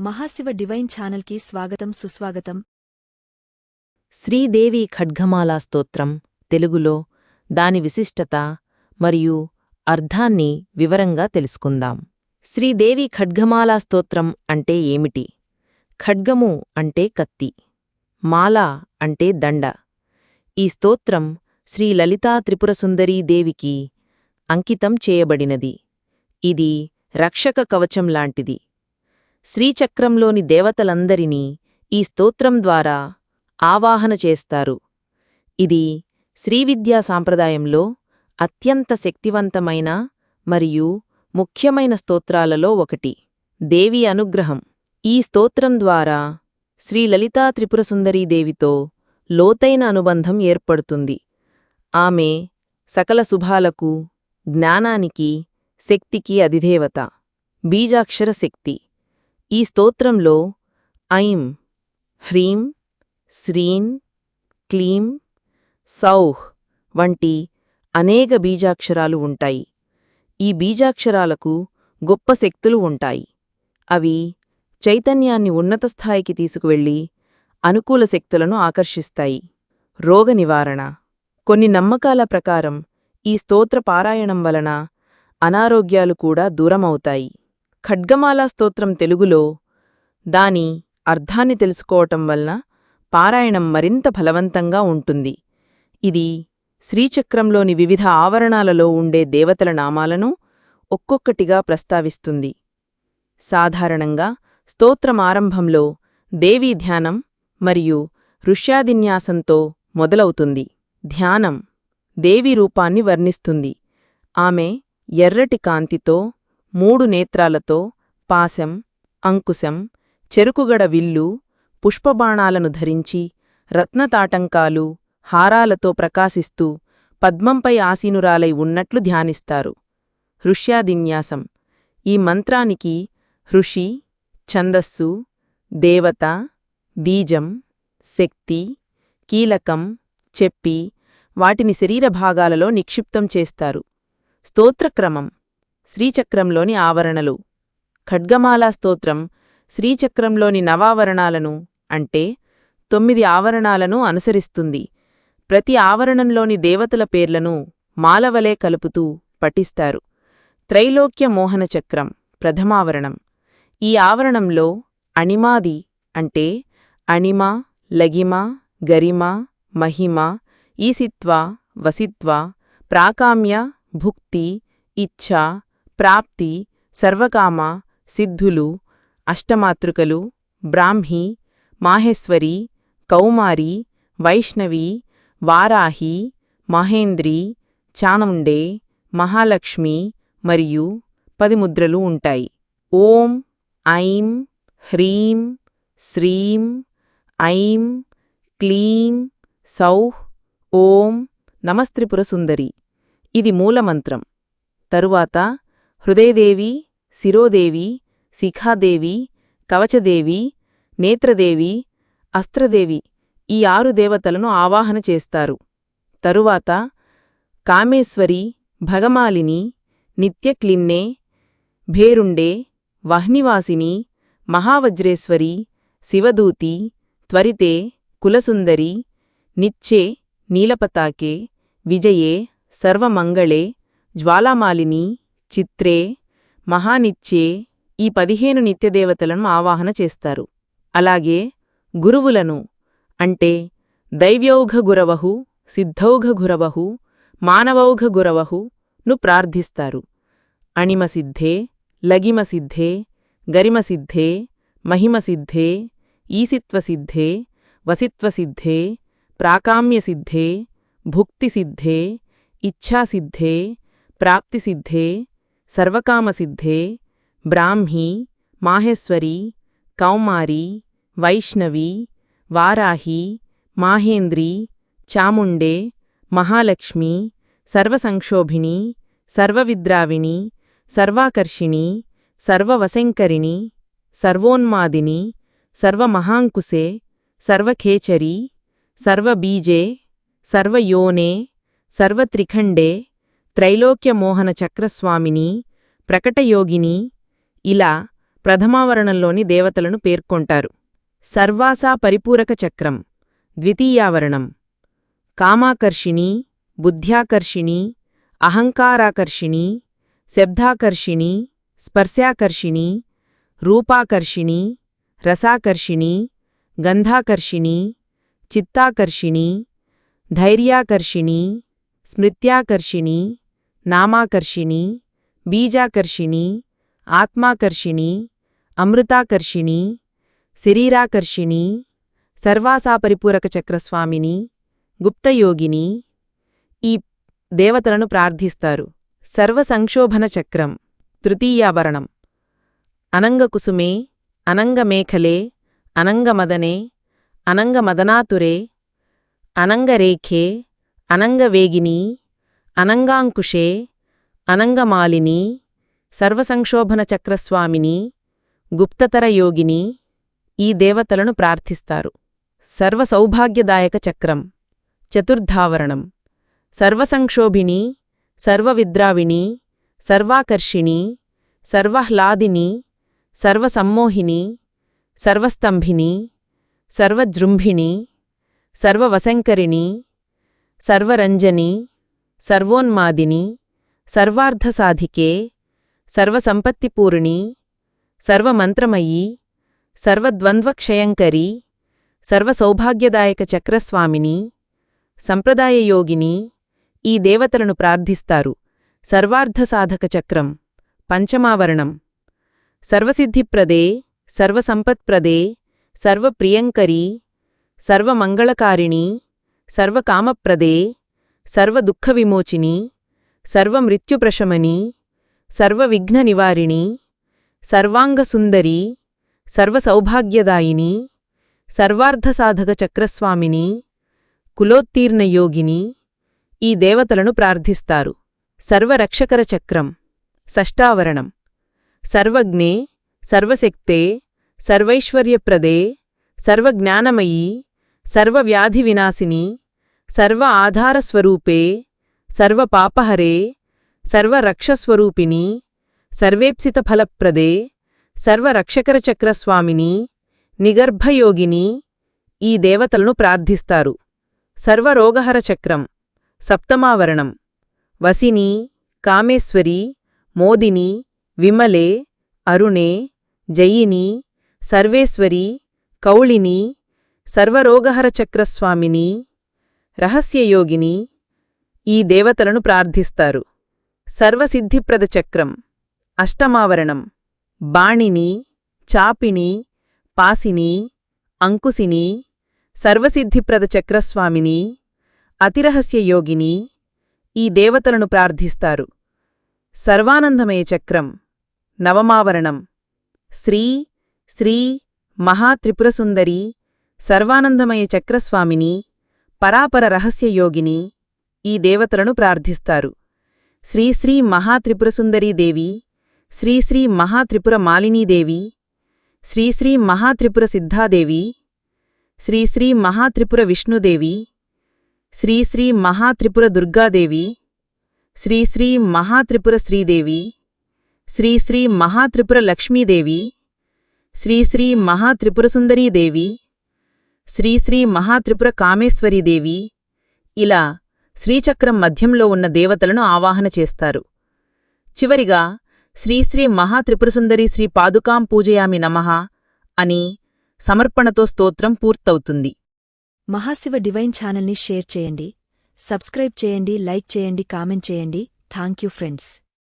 Mahashiva divine ఛానల్కి స్వాగతం సుస్వాగతం. శ్రీదేవి ఖడ్గమాలా స్తోత్రం తెలుగులో దాని విశిష్టత మరియు అర్థాన్ని వివరంగా తెలుసుకుందాం. శ్రీదేవి ఖడ్గమాలా స్తోత్రం అంటే ఏమిటి? ఖడ్గము అంటే కత్తి మాల అంటే దండ. ఈ స్తోత్రం శ్రీ లలితా త్రిపురసుందరీదేవికి అంకితం చేయబడినది. ఇది రక్షక కవచం లాంటిది. శ్రీచక్రంలోని దేవతలందరినీ ఈ స్తోత్రం ద్వారా ఆవాహన చేస్తారు. ఇది శ్రీవిద్యా సాంప్రదాయంలో అత్యంత శక్తివంతమైన మరియు ముఖ్యమైన స్తోత్రాలలో ఒకటి. దేవి అనుగ్రహం. ఈ స్తోత్రం ద్వారా శ్రీ లలితా త్రిపురసుందరీదేవితో లోతైన అనుబంధం ఏర్పడుతుంది. ఆమె సకల శుభాలకు జ్ఞానానికి శక్తికి అధిదేవత. బీజాక్షర శక్తి. ఈ స్తోత్రంలో ఐం హ్రీం శ్రీం క్లీం సౌహ్ వంటి అనేక బీజాక్షరాలు ఉంటాయి. ఈ బీజాక్షరాలకు గొప్ప శక్తులు ఉంటాయి. అవి చైతన్యాన్ని ఉన్నత స్థాయికి తీసుకువెళ్ళి అనుకూల శక్తులను ఆకర్షిస్తాయి. రోగ నివారణ. కొన్ని నమ్మకాల ప్రకారం ఈ స్తోత్ర పారాయణం వలన అనారోగ్యాలు కూడా దూరమవుతాయి. ఖడ్గమాలా స్తోత్రం తెలుగులో దాని అర్థాన్ని తెలుసుకోవటం వలన పారాయణం మరింత ఫలవంతంగా ఉంటుంది. ఇది శ్రీచక్రంలోని వివిధ ఆవరణాలలో ఉండే దేవతల నామాలను ఒక్కొక్కటిగా ప్రస్తావిస్తుంది. సాధారణంగా స్తోత్రమారంభంలో దేవీ ధ్యానం మరియు ఋష్యాదిన్యాసంతో మొదలవుతుంది. ధ్యానం దేవి రూపాన్ని వర్ణిస్తుంది. ఆమె ఎర్రటి కాంతితో మూడు నేత్రాలతో పాశం అంకుశం చెరుకుగడ విల్లు పుష్పబాణాలను ధరించి రత్నతాటంకాలు హారాలతో ప్రకాశిస్తూ పద్మంపై ఆసీనురాలై ఉన్నట్లు ధ్యానిస్తారు. హృష్యాదిన్యాసం. ఈ మంత్రానికి హృషి ఛందస్సు దేవత బీజం శక్తి కీలకం చెప్పి వాటిని శరీర భాగాలలో నిక్షిప్తం చేస్తారు. స్తోత్రక్రమం. శ్రీచక్రంలోని ఆవరణలు. ఖడ్గమాలా స్తోత్రం శ్రీచక్రంలోని నవావరణాలను అంటే తొమ్మిది ఆవరణాలను అనుసరిస్తుంది. ప్రతి ఆవరణంలోని దేవతల పేర్లను మాలవలే కలుపుతూ పఠిస్తారు. త్రైలోక్య మోహన చక్రం ప్రథమావరణం. ఈ ఆవరణంలో అణిమాది అంటే అణిమ లగిమ గరిమ మహిమ ఈసిత్వ వసిత్వ ప్రాకామ్య భుక్తి ఇచ్ఛ ప్రాప్తి సర్వకామ సిద్ధులు అష్టమాతృకలు బ్రాహ్మి మాహేశ్వరి కౌమారి వైష్ణవి వారాహి మహేంద్రి చానుండే మహాలక్ష్మి మరియు పది ముద్రలు ఉంటాయి. ఓం ఐం హ్రీం శ్రీం ఐం క్లీం సౌహ్ ఓం నమస్త్రిపుర సుందరి ఇది మూలమంత్రం. తరువాత హృదయదేవి శిరోదేవి శిఖాదేవి కవచదేవి నేత్రదేవి అస్త్రదేవి ఈ ఆరు దేవతలను ఆవాహన చేస్తారు. తరువాత కామేశ్వరి భగమాలిని నిత్యక్లిన్నే భేరుండే వహ్నివాసిని మహావజ్రేశ్వరి శివదూతి త్వరితే కులసుందరి నిచ్చే నీలపతాకే విజయే సర్వమంగళే జ్వాలామాలిని చిత్రే మహానిత్యే ఈ పదిహేను నిత్యదేవతలను ఆవాహన చేస్తారు. అలాగే గురువులను అంటే దైవ్యౌఘ గురవహు సిద్ధౌఘ గురవహు మానవౌఘ గురవహు ను ప్రార్థిస్తారు. అణిమసిద్ధే లగిమసిద్ధే గరిమసిద్ధే మహిమసిద్ధే ఈసిత్వసిద్ధే వసిత్వసిద్ధే ప్రాకామ్యసిద్ధే భుక్తిసిద్ధే ఇచ్ఛాసిద్ధే ప్రాప్తిసిద్ధే సర్వకామసిద్ధే బ్రాహ్మీ మాహేశ్వరి కౌమారి వైష్ణవి వారాహి మాహేంద్రి చాముండే మహాలక్ష్మి సర్వసంక్షోభిణి సర్వవిద్రావిణి సర్వాకర్షిణి సర్వవశంకరిణి సర్వోన్మాదిని సర్వమహాంకుశే సర్వఖేచరి సర్వబీజే సర్వయోనే సర్వత్రిఖండే త్రైలోక్యమోహన చక్రస్వామిని ప్రకటయోగిని ఇలా ప్రథమావరణంలోని దేవతలను పేర్కొంటారు. సర్వాసా పరిపూరక చక్రం ద్వితీయావరణం. కామాకర్షిణి బుద్ధ్యాకర్షిణి అహంకారాకర్షిణి శబ్దాకర్షిణి స్పర్శాకర్షిణి రూపాకర్షిణి రసాకర్షిణి గంధాకర్షిణి చిత్తాకర్షిణి ధైర్యాకర్షిణి స్మృత్యాకర్షిణి నామాకర్షిణి బీజాకర్షిణి ఆత్మాకర్షిణి అమృతాకర్షిణి శరీరాకర్షిణి సర్వాసాపరిపూరక చక్రస్వామిని గుప్తయోగిని ఈ దేవతలను ప్రార్థిస్తారు. సర్వసంక్షోభన చక్రం తృతీయాభరణం. అనంగకుసుమే అనంగమేఖలే అనంగమదనే అనంగమదనాతురే అనంగరేఖే అనంగవేగిని అనంగాంకుశే అనంగమాలిని సర్వసంక్షోభన చక్రస్వామిని గుప్తతర యోగిని ఈ దేవతలను ప్రార్థిస్తారు. సర్వసౌభాగ్యదాయక చక్రం. చతుర్ధావరణం. సర్వసంక్షోభిణి సర్వవిద్రావిణి సర్వాకర్షిణి సర్వహ్లాదిని సర్వసమ్మోహిని సర్వస్తంభిని సర్వజృంభిణి సర్వవశంకరిణి సర్వరంజని సర్వోన్మాదిని సర్వార్ధసాధికే సర్వసంపత్తిపూర్ణి సర్వమంత్రమయీ సర్వద్వంద్వక్షయంకరీ సర్వసౌభాగ్యదాయక చక్రస్వామిని సంప్రదాయయోగిని ఈ దేవతలను ప్రార్థిస్తారు. సర్వార్ధసాధక చక్రం పంచమావరణం. సర్వసిద్ధిప్రదే సర్వసంపత్ప్రదే సర్వప్రియంకరీ సర్వమంగళకారిణి సర్వకామప్రదే సర్వదుఃఖవిమోచిని సర్వమృత్యుప్రశమని సర్వవిఘ్ననివారిణి సర్వాంగసుందరి సర్వసౌభాగ్యదాయిని సర్వార్ధసాధక చక్రస్వామిని కులోత్తీర్ణయోగిని ఈ దేవతలను ప్రార్థిస్తారు. సర్వరక్షకర చక్రం షష్టావరణం సర్వజ్ఞే సర్వశక్తే సర్వైశ్వర్యప్రదే సర్వజ్ఞానమయీ సర్వవ్యాధివినాశిని సర్వ ఆధారస్వరూపే సర్వపాపహరే సర్వరక్షస్వరూపిణి సర్వేప్సితఫలప్రదే సర్వరక్షకరచక్రస్వామిని నిగర్భయోగిని ఈ దేవతలను ప్రార్థిస్తారు. సర్వరోగహర చక్రం సప్తమావరణం వసిని కామేశ్వరి మోదిని విమలే అరుణే జయిని సర్వేశ్వరి కౌళిని సర్వరోగహర చక్రస్వామిని రహస్యయోగిని ఈ దేవతలను ప్రార్థిస్తారు. సర్వసిద్ధిప్రద చక్రం అష్టమావరణం బాణిని చాపిని పాసిని అంకుశిని సర్వసిద్ధిప్రద చక్రస్వామిని అతిరహస్యయోగిని ఈ దేవతలను ప్రార్థిస్తారు. సర్వానందమయ చక్రం నవమావరణం శ్రీ శ్రీ మహాత్రిపురసుందరి సర్వానందమయ చక్రస్వామిని పరాపర రహస్యయోగిని ఈ దేవతలను ప్రార్థిస్తారు. శ్రీశ్రీ మహాత్రిపురసుందరీదేవి శ్రీశ్రీ మహాత్రిపుర మాలినీదేవి శ్రీశ్రీ మహాత్రిపుర సిద్ధాదేవి శ్రీశ్రీ మహాత్రిపుర విష్ణుదేవి శ్రీశ్రీ మహాత్రిపుర దుర్గాదేవి శ్రీశ్రీ మహాత్రిపుర శ్రీదేవి శ్రీశ్రీ మహాత్రిపుర లక్ష్మీదేవి శ్రీశ్రీ శ్రీ మహాత్రిపుర సుందరీదేవి శ్రీశ్రీ మహాత్రిపుర కామేశ్వరీదేవి ఇలా శ్రీచక్రం మధ్యంలో ఉన్న దేవతలను ఆవాహన చేస్తారు. చివరిగా శ్రీశ్రీ మహాత్రిపురసుందరి శ్రీ పాదుకాం పూజయామి నమః అని సమర్పణతో స్తోత్రం పూర్తవుతుంది. మహాశివ డివైన్ ఛానల్ని షేర్ చేయండి సబ్స్క్రైబ్ చేయండి లైక్ చేయండి కామెంట్ చేయండి. Thank you friends.